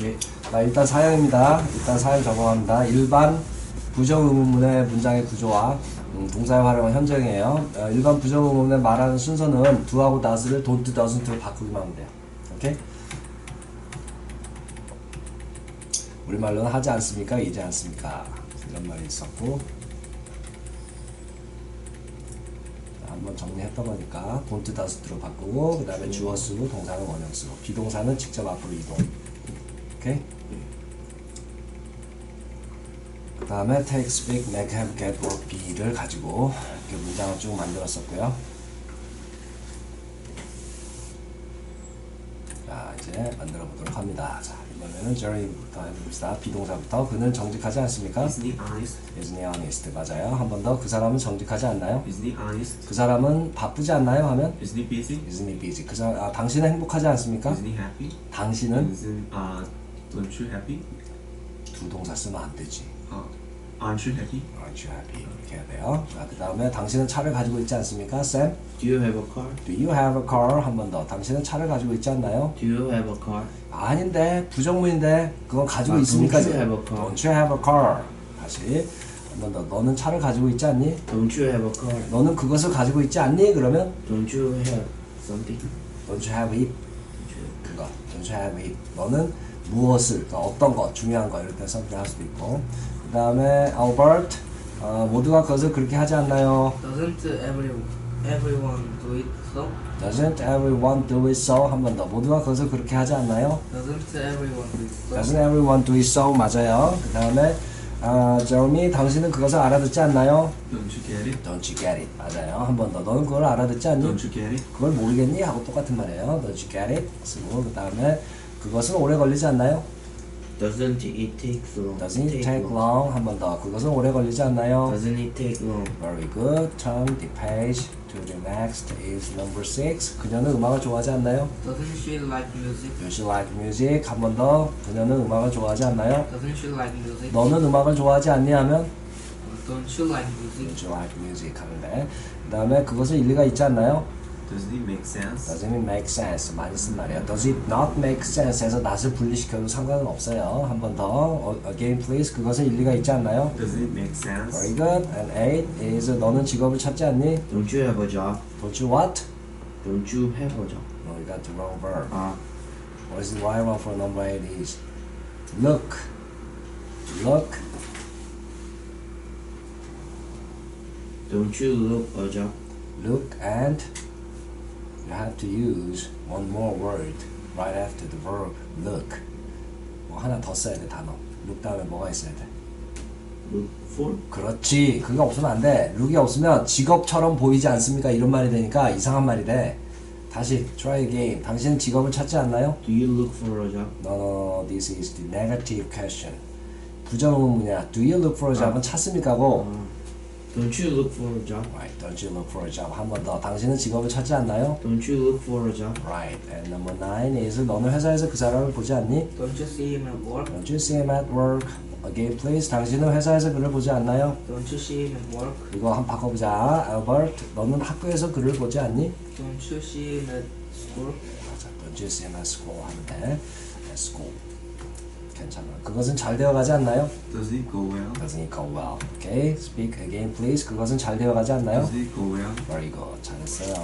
네. 자, 일단 사형입니다. 일단 사형 적용합니다. 일반 부정의문문의 문장의 구조와 음, 동사의 활용은 현정이에요. 어, 일반 부정의문문에 말하는 순서는 do하고 does를 don't, doesn't로 바꾸기만 하면 돼요. 오케이? 우리말로는 하지 않습니까? 이지 않습니까? 이런 말이 있었고 자, 한번 정리했던 거니까 don't, doesn't로 바꾸고 그 다음에 주어 쓰고 동사는 원형 쓰고 비동사는 직접 앞으로 이동 오케이? 그 다음에 take, speak, make, have, get, work, be를 가지고 이렇게 문장을 쭉 만들었었고요. 자 이제 만들어 보도록 합니다. 자 이번에는 journey부터 해봅시다. 비동사부터 그는 정직하지 않습니까? Isn't he honest? Isn't he honest? 맞아요. 한 번 더 그 사람은 정직하지 않나요? Isn't he honest? 그 사람은 바쁘지 않나요? 하면 Isn't he busy? Isn't he busy? 그 사람 아, 당신은 행복하지 않습니까? Isn't he happy? 당신은 Isn't uh don't you happy? 두 동사 쓰면 안 되지. Uh, aren't you happy? Aren't you happy? 이렇게 해야 돼요. 자, 그 다음에 당신은 차를 가지고 있지 않습니까? Sam? Do you have a car? Do you have a car? 한 번 더. 당신은 차를 가지고 있지 않나요? Do you have a car? 아닌데 부정문인데 그건 가지고 아, 있습니까? don't you have a car? Don't you have a car? 다시 한번 더. 너는 차를 가지고 있지 않니? Don't you have a car? 너는 그것을 가지고 있지 않니? 그러면 Don't you have something? Don't you have it? 그거. Don't you have it? 너는 무엇을 그러니까 어떤 것 중요한 거 이럴 때 선택할 수도 있고 그 다음에 Albert 어, 모두가 그것을 그렇게 하지 않나요? Doesn't every everyone do it so? Doesn't everyone do it so? 한 번 더. 모두가 그것을 그렇게 하지 않나요? Doesn't everyone do it so? Doesn't everyone do it so? 맞아요. 그 다음에 아, 제로미 당신은 그것을 알아듣지 않나요? Don't you get it? Don't you get it? 맞아요. 한 번 더. 너는 그걸 알아듣지 않니? Don't you get it? 그걸 모르겠니? 하고 똑같은 말이에요. Don't you get it? 쓰고 그 다음에 그것은 오래 걸리지 않나요? Doesn't it take long? Doesn't it take long? 한 번 더. 그것은 오래 걸리지 않나요? Doesn't it take long? Very good. Turn the page to the next is number six. 그녀는 음악을 좋아하지 않나요? Doesn't she like music? Does she like music? 한 번 더. 그녀는 음악을 좋아하지 않나요? Doesn't she like music? 너는 음악을 좋아하지 않니? 하면 Don't you like music? Don't you like music? 하는데 그 다음에 그것은 일리가 있지 않나요? Doesn't it make sense? Doesn't it make sense? 많이 쓴 말이에요. Does it not make sense? 해서 not을 분리시켜도 상관은 없어요. 한 번 더. 어, Again please. 그것은 일리가 있지 않나요? Doesn't it make sense? Very good. And eight is 너는 직업을 찾지 않니? Don't you have a job? Don't you what? Don't you have a job? No, you got the wrong verb. 아, What is the right one for number eight is look. Look. don't you look a job? Look and you have to use one more word right after the verb look. 뭐 하나 더 써야 돼 단어. look 다음에 뭐가 있어야 돼? Look for? 그렇지. 그게 없으면 안 돼. 룩이 없으면 직업처럼 보이지 않습니까? 이런 말이 되니까 이상한 말이 돼. 다시 try again. 당신은 직업을 찾지 않나요? Do you look for a job? No, no, no. This is the negative question. 부정의문이야. Do you look for a job은 찾습니까고? 아, don't you look for a job? Right. Don't you look for a job? 한 번 더. 당신은 직업을 찾지 않나요? Don't you look for a job? Right. And number nine is 너는 회사에서 그 사람을 보지 않니? Don't you see him at work? Don't you see him at work? Again, please. 당신은 회사에서 그를 보지 않나요? Don't you see him at work? 이거 한 번 바꿔보자. Albert, 너는 학교에서 그를 보지 않니? Don't you see him at school? 맞아. Don't you see him at school 하는데 at school. 괜찮아. 그것은 잘 되어가지 않나요? Does it go well? Doesn't it go well? Okay. Speak again, please. 그것은 잘 되어가지 않나요? Does it go well? Very good. 잘했어요.